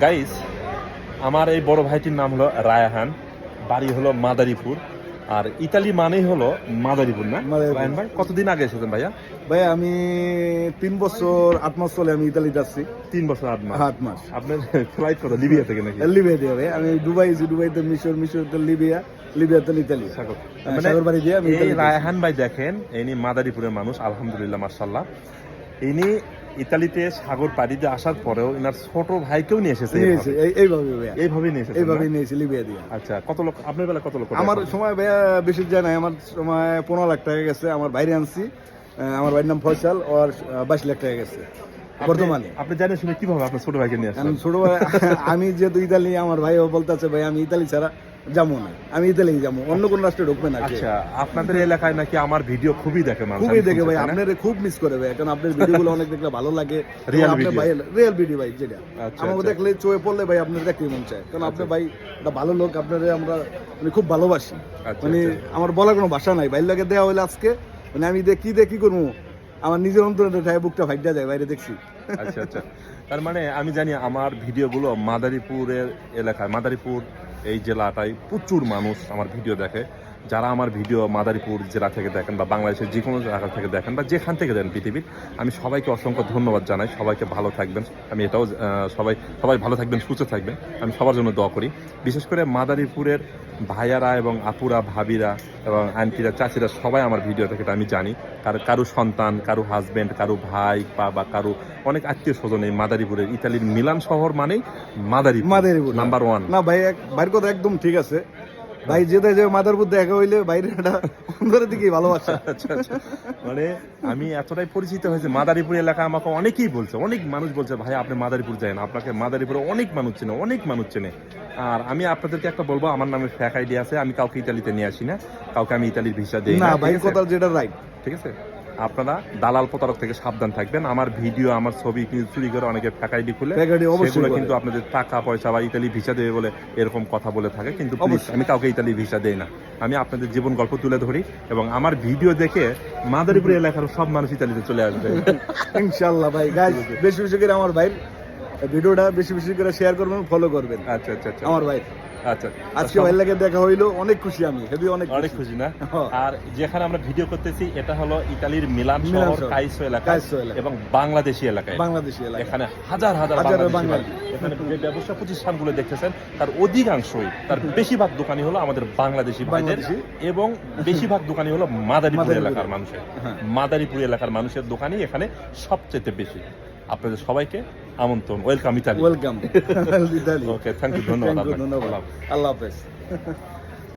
Guys আমার এই বড় ভাইটির নাম হলো রায়াহান বাড়ি হলো মাদারীপুর আর ইতালি মানেই হলো মাদারীপুর না? রায়ান ভাই কতদিন আগে এসেছেন ভাইয়া? ভাই আমি তিন বছর আট মাস চলে আমি ইতালিতে আসছি তিন বছর আট মাস। আট মাস। আপনার ফ্লাইট কত লিবিয়া থেকে নাকি? লিবিয়া দিয়ে ভাই আমি দুবাই দুবাইতে মিশর মিশরতে লিবিয়া লিবিয়াতে ইতালি। সাগর হ্যাঁ, মানে বাড়ি দিয়ে আমি এই। রায়হান ভাই দেখেন ইনি মাদারীপুরের মানুষ আলহামদুলিল্লাহ মার্শাল্লাহ ইনি ইতালিতে সাগর পাড়ি দিয়ে আসার পরেও ইনার ছোট ভাইকেও নিয়ে এসেছে এইভাবে। এই- এইভাবে ভাইয়া। এইভাবে নিয়ে লিবিয়া দিয়ে। আচ্ছা কত লোক আপনার বেলা কত লোক আমার সময় ভাইয়া বেশি যায় নাই। আমার সময় পনেরো লাখ টাকা গেছে। আমার বাইরে আনছি। আমার ভাইয়ের নাম ফয়সাল। ওর বাইশ লাখ টাকা গেছে। বর্তমানে। আপনি জানেন শুনে কীভাবে আপনার ছোট ভাইকে নিয়ে কারণ ছোট ভাই আমি যেহেতু ইতালি আমার ভাইও বলতে আছে ভাই আমি ইতালি ছাড়া যাব না। আমি যাব। অন্য কোন রাষ্ট্রে ঢুকবে না আচ্ছা আপনাদের এলাকায় নাকি আমার ভিডিও খুবই দেখে মানুষ? খুবই দেখে ভাই? আপনার খুব মিস করে ভাই কারণ আপনার ভিডিওগুলো অনেক দেখলে ভালো লাগে। আপনার video। ভাই রিয়েল ভিডিও ভাই যেটা। আচ্ছা, আমাকে আচ্ছা। দেখলে চোখে পড়লে ভাই আপনার দেখতে মন চায়। কারণ ভাই একটা ভালো লোক আপনারে আমরা মানে খুব ভালোবাসি। মানে। আমার বলার কোনো ভাষা নাই। বাইর লাগে দেওয়া হলে আজকে। মানে আমি দেখ কি দেখ কি করব আমার নিজের অন্তরে বুকটা ফাইটা যায় বাইরে দেখছি। আচ্ছা আচ্ছা। তার মানে আমি জানি আমার ভিডিওগুলো মাদারীপুরের এলাকায় মাদারীপুর এই জেলাটায় প্রচুর মানুষ আমার ভিডিও দেখে। যারা আমার ভিডিও মাদারীপুর জেলা থেকে দেখেন বা বাংলাদেশের যে কোনো জায়গা থেকে দেখেন বা যেখান থেকে দেন পৃথিবীর আমি সবাইকে অসংখ্য ধন্যবাদ জানাই। সবাইকে ভালো থাকবেন। আমি এটাও সবাই সবাই ভালো থাকবেন সুস্থ থাকবেন। আমি সবার জন্য দোয়া করি। বিশেষ করে মাদারীপুরের ভাইয়ারা এবং আপুরা ভাবিরা এবং আন্টিরা চাচিরা সবাই আমার ভিডিও থেকে এটা আমি জানি। কার কারও সন্তান কারও হাজব্যান্ড কারও ভাই বা বা কারও অনেক আত্মীয় স্বজন এই মাদারীপুরের ইতালির মিলান শহর মানেই মাদারীপুর মাদারীপুর। নাম্বার ওয়ান না ভাই এক ভাইয়ের কথা একদম ঠিক আছে। ভাই যেতে যে মাদারপুর দেখা হইলে বাইরে একটা দিকে ভালোবাসা। আচ্ছা আচ্ছা মানে আমি এতটাই পরিচিত হয়েছে মাদারীপুর এলাকা আমাকে অনেকেই বলছে অনেক মানুষ বলছে ভাই আপনি মাদারীপুর যায় না আপনাকে মাদারীপুরে অনেক মানুষ চেনে অনেক মানুষ চেনে। আর আমি আপনাদেরকে একটা বলব আমার নামে ফ্যাক আইডিয়া আছে আমি কাউকে ইতালিতে নিয়ে আসি না কাউকে আমি ইতালির ভিসা দিই না ভাই কথা যেটা রাইট ঠিক আছে? আপনারা দালাল প্রতারক থেকে সাবধান থাকবেন। আমার ভিডিও আমার ছবি কিন্তু চুরি করে অনেকে ফ্যাকাইডি খুলে সেগুলো কিন্তু আপনাদের টাকা পয়সা বা ইতালি ভিসা দেবে বলে এরকম কথা বলে থাকে। কিন্তু আমি কাউকে ইতালি ভিসা দেই না। আমি আপনাদের জীবন গল্প তুলে ধরি এবং আমার ভিডিও দেখে মাদারীপুর এলাকার সব মানুষ ইতালিতে চলে আসবে। ইনশাল্লাহ ভাই। গাইজ বেশি বেশি করে আমার ভাই ভিডিওটা বেশি বেশি করে শেয়ার করবেন ফলো করবেন। আচ্ছা আচ্ছা আচ্ছা। আমার ভাই। আচ্ছা আজকে ভাই লাগে দেখা হইল অনেক খুশি আমি হেবি অনেক অনেক খুশি। না। আর যেখানে আমরা ভিডিও করতেছি এটা হলো ইতালির মিলান শহর কাইসো এলাকা এবং বাংলাদেশি এলাকায়। বাংলাদেশি এলাকা। এখানে হাজার হাজার বাংলাদেশি। এখানে যে ব্যবসা প্রতিষ্ঠানগুলো দেখতেছেন তার অধিকাংশই তার বেশিরভাগ দোকানই হলো আমাদের বাংলাদেশি ভাইদের এবং বেশিরভাগ দোকানি হলো মাদারীপুর মাদারীপুর। এলাকার মানুষের। হ্যাঁ। মাদারীপুর এলাকার মানুষের দোকানই এখানে সবচেয়ে বেশি। আপনাদের সবাইকে আমন্ত্রণ। Welcome Italy welcome okay thank you ধন্যবাদ আল্লাহ হাফেজ।